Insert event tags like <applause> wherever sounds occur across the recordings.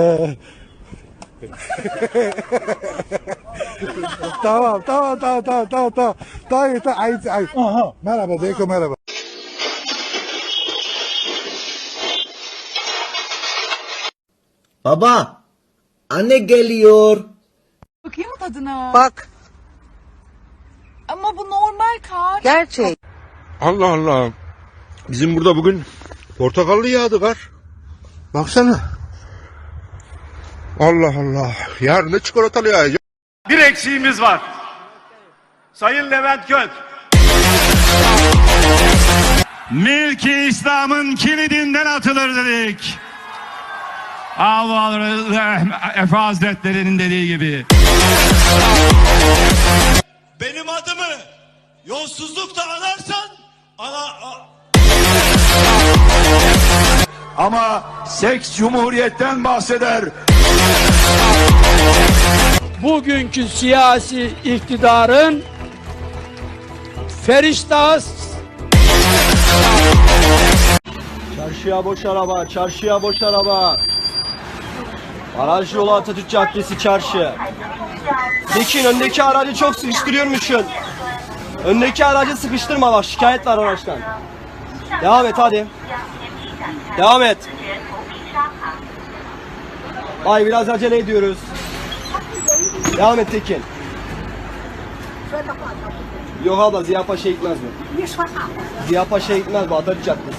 <laughs> tamam tamam tamam tamam tamam tamam. Tamam yeter ait ait. Aha. Merhaba Beyko merhaba. Baba, anne geliyor. Bakayım tadına. Bak Ama bu normal kar. gerçek. Allah Allah. Bizim burada bugün portakallı yağdı kar. Baksana. Allah Allah. Yarın da çikolatalı yağacak. Bir eksiğimiz var. Sayın Levent Gök. Milki İslam'ın kilidinden atılır dedik. Allah Efe Hazretleri'nin dediği gibi. Benim adımı yolsuzlukla anarsan ana Ama seks cumhuriyetten bahseder. Bugünkü siyasi iktidarın feriştahı Çarşıya boş araba, çarşıya boş araba. Baraj yolu Atatürk Caddesi çarşı. Tekin öndeki aracı çok sıkıştırıyormuşsun. Öndeki aracı sıkıştırma bak şikayet var araçtan. Devam et hadi. Devam et. Ay biraz acele ediyoruz. Devam et Tekin. Yok abla Ziya Paşa gitmez bu. Ziya Paşa gitmez bu Atatürk Caddesi.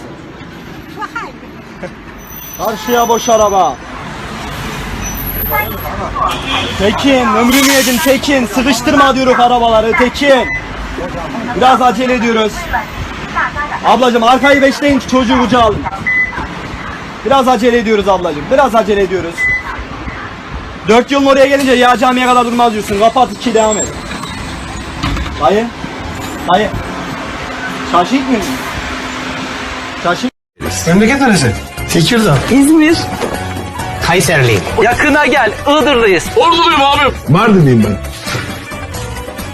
Karşıya boş araba. Tekin, ömrümü yedin Tekin. Sıkıştırma diyoruz arabaları Tekin. Biraz acele ediyoruz. Ablacım arkayı beşleyin çocuğu kucağa alın. Biraz acele ediyoruz ablacım. Biraz acele ediyoruz. Dört yılın oraya gelince ya camiye kadar durmaz diyorsun. Kapat iki devam et. Dayı. Dayı. Şaşı gitmiyor musun? Şaşı Memleket neresi? Tekirdağ. İzmir. Kayserliyim. Yakına gel. Iğdırlıyız. Mardinliyim ben.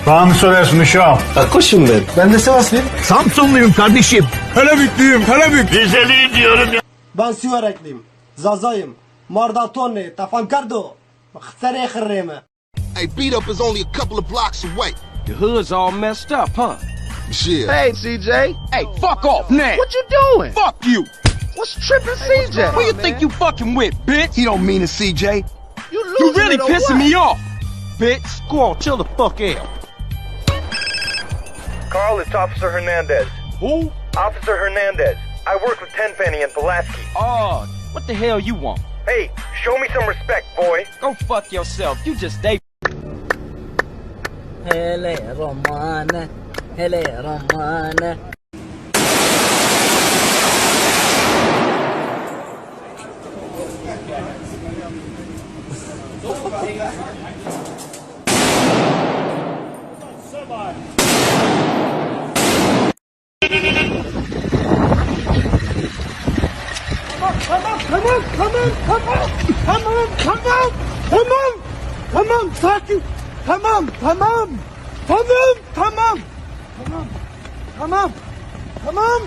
Bana söylersin uşağım. Koşun ben. Ben de Sivaslıyım. Samsunluyum kardeşim. Karabüklüyüm, Karabük. Rizeliyim diyorum ya. Ben Sivarekliyim. Zazayım. Mardatone. Tafankardo. Xtere khirreme. Hey, beat up is only a couple of blocks away. Your hood's all messed up, huh? Shit. Hey, CJ. Hey, fuck off now. What you doing? Fuck you. What's tripping, CJ? Who you think you fucking with, bitch? He don't mean it, CJ. You, You really pissing me off, bitch. Go on, chill the fuck out. Carl, it's Officer Hernandez. Who? Officer Hernandez. I work with Tenpenny and Pulaski. Oh, what the hell you want? Hey, Show me some respect, boy. Go fuck yourself. You just stay. Hele Romana. Hele Romana. Come on, come on, come on, come on, come on! Tamam, tamam, tamam, tamam, sakin. Tamam, tamam, tamam, tamam, tamam, tamam, tamam,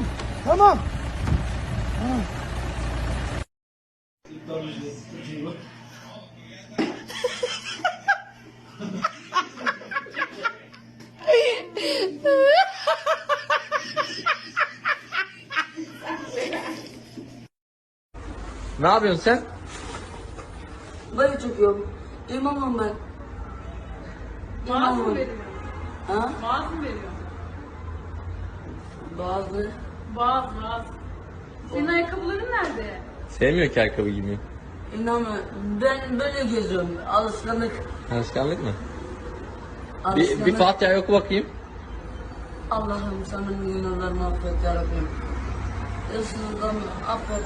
tamam. Ne yapıyorsun sen? Böyle çıkıyorum. İmamım ben. İmamım. Ha? Bazı mı veriyor? Bazı. Bazı bazı. Senin ayakkabıların nerede? Sevmiyor ki ayakkabı giymeyi. İnanma ben böyle geziyorum. Alışkanlık. Alışkanlık mı? Alışkanlık. Bir, bir Fatiha oku bakayım. Allah'ım senin günahlarını affet yarabbim. Isınırdan affet.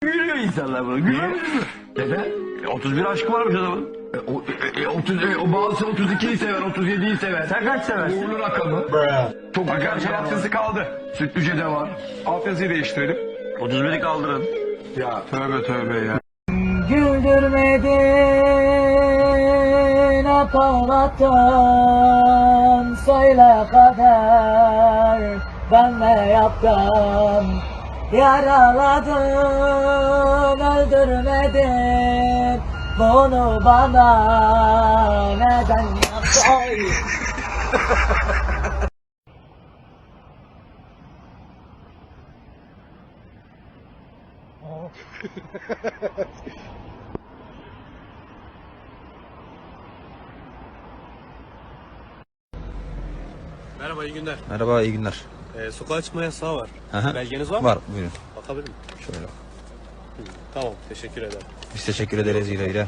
Gülüyor insanlar bunu. Gülüyor Neden? 31 aşkı varmış adamın. E, o, e, e, 30, e, o bazısı 32'yi sever, 37'yi sever. Sen kaç seversin? Uğurlu rakamı. Çok güzel yapsası kaldı. Sütlüce'de var. Alt yazıyı değiştirelim. 31'i kaldırın. Ya tövbe tövbe ya. Güldürmedin aparattan Söyle kader ben ne yaptım Yaraladın öldürmedin Bunu bana neden yaptın? Merhaba iyi günler. Merhaba iyi günler. Ee, sokağa çıkma yasağı var. Aha. Belgeniz var mı? Var buyurun. Bakabilir miyim? Şöyle. Tamam teşekkür ederim. Biz teşekkür ederiz güle güle.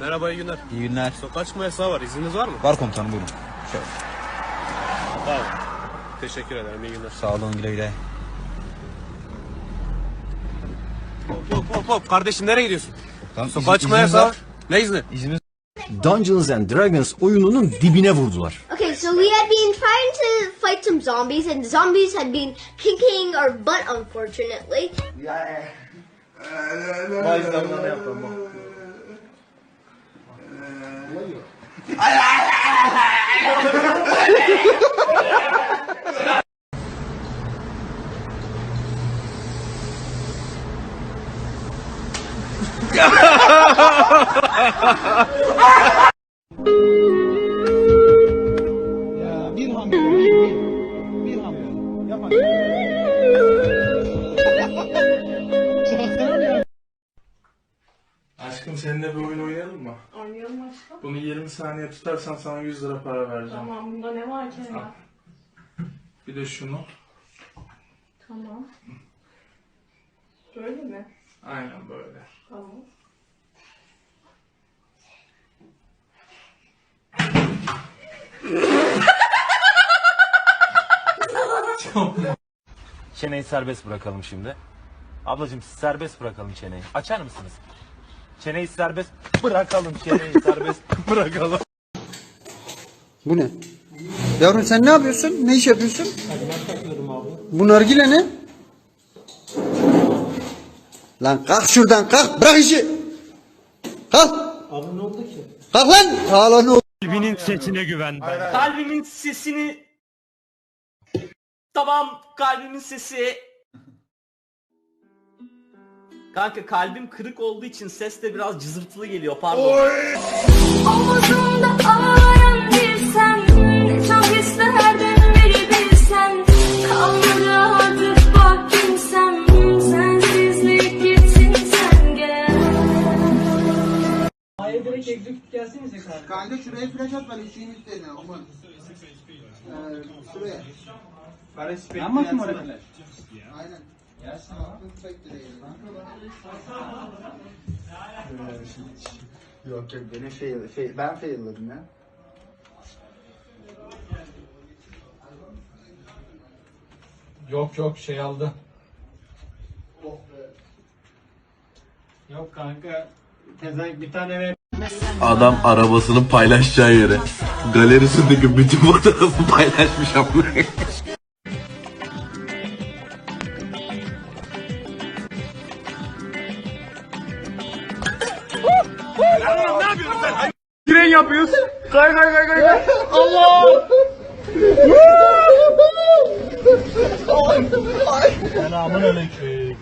Merhaba iyi günler. İyi günler. Sokağa çıkma yasağı var. İzniniz var mı? Var komutanım buyurun. Şöyle. Tamam. Teşekkür ederim. İyi günler. Sağ olun güle güle. Hop hop hop hop. Kardeşim nereye gidiyorsun? Tamam, Sokağa çıkma yasağı var. Ne izni? İznimiz Dungeons and Dragons oyununun dibine vurdular. so we had been trying to fight some zombies, and zombies had been kicking our butt, unfortunately. Yeah. Uh, <laughs> <laughs> Aşkım seninle bir oyun oynayalım mı? Oynayalım aşkım. Bunu 20 saniye tutarsan sana 100 lira para vereceğim. Tamam bunda ne var ki hemen? Bir de şunu. Tamam. Böyle mi? Aynen böyle. Tamam. <laughs> Çeneyi serbest bırakalım şimdi. Ablacığım serbest bırakalım çeneyi. Açar mısınız? Çeneyi serbest bırakalım çeneyi serbest bırakalım. Bu ne? Yavrum sen ne yapıyorsun? Ne iş yapıyorsun? Bu nargile ne? Lan kalk şuradan kalk bırak işi. Kalk. Abi ne oldu ki? Kalk lan. Hala ne oldu? Kalbinin sesine güven. Kalbimin sesini... Tamam kalbimin sesi... Kanka kalbim kırık olduğu için ses de biraz cızırtılı geliyor pardon. Omuzumda ağlayan bir sen çok isterdim beni bilsen Kalmadı artık bak kimsem Sensizlik gitsin sen gel Kanka şuraya flash at ben işin üstüne. Aman. Ee, şuraya. Yanmaz mı oraya flash? Aynen. Yok yok benim fail, fail, ben failladım ya. Yok yok şey aldı. Yok kanka. Tezek bir tane ver. Adam arabasını paylaşacağı yere galerisindeki bütün fotoğrafı paylaşmış ama. Yapıyoruz. Kay kay kay kay. kay. Allah! Selamun aleyküm.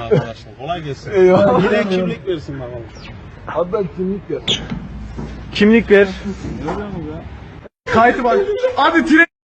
Arkadaşlar kolay gelsin. Eyvallah. Yine kimlik versin bakalım. Abi kimlik ver. Kimlik ver. Kayıtı bak. Hadi tren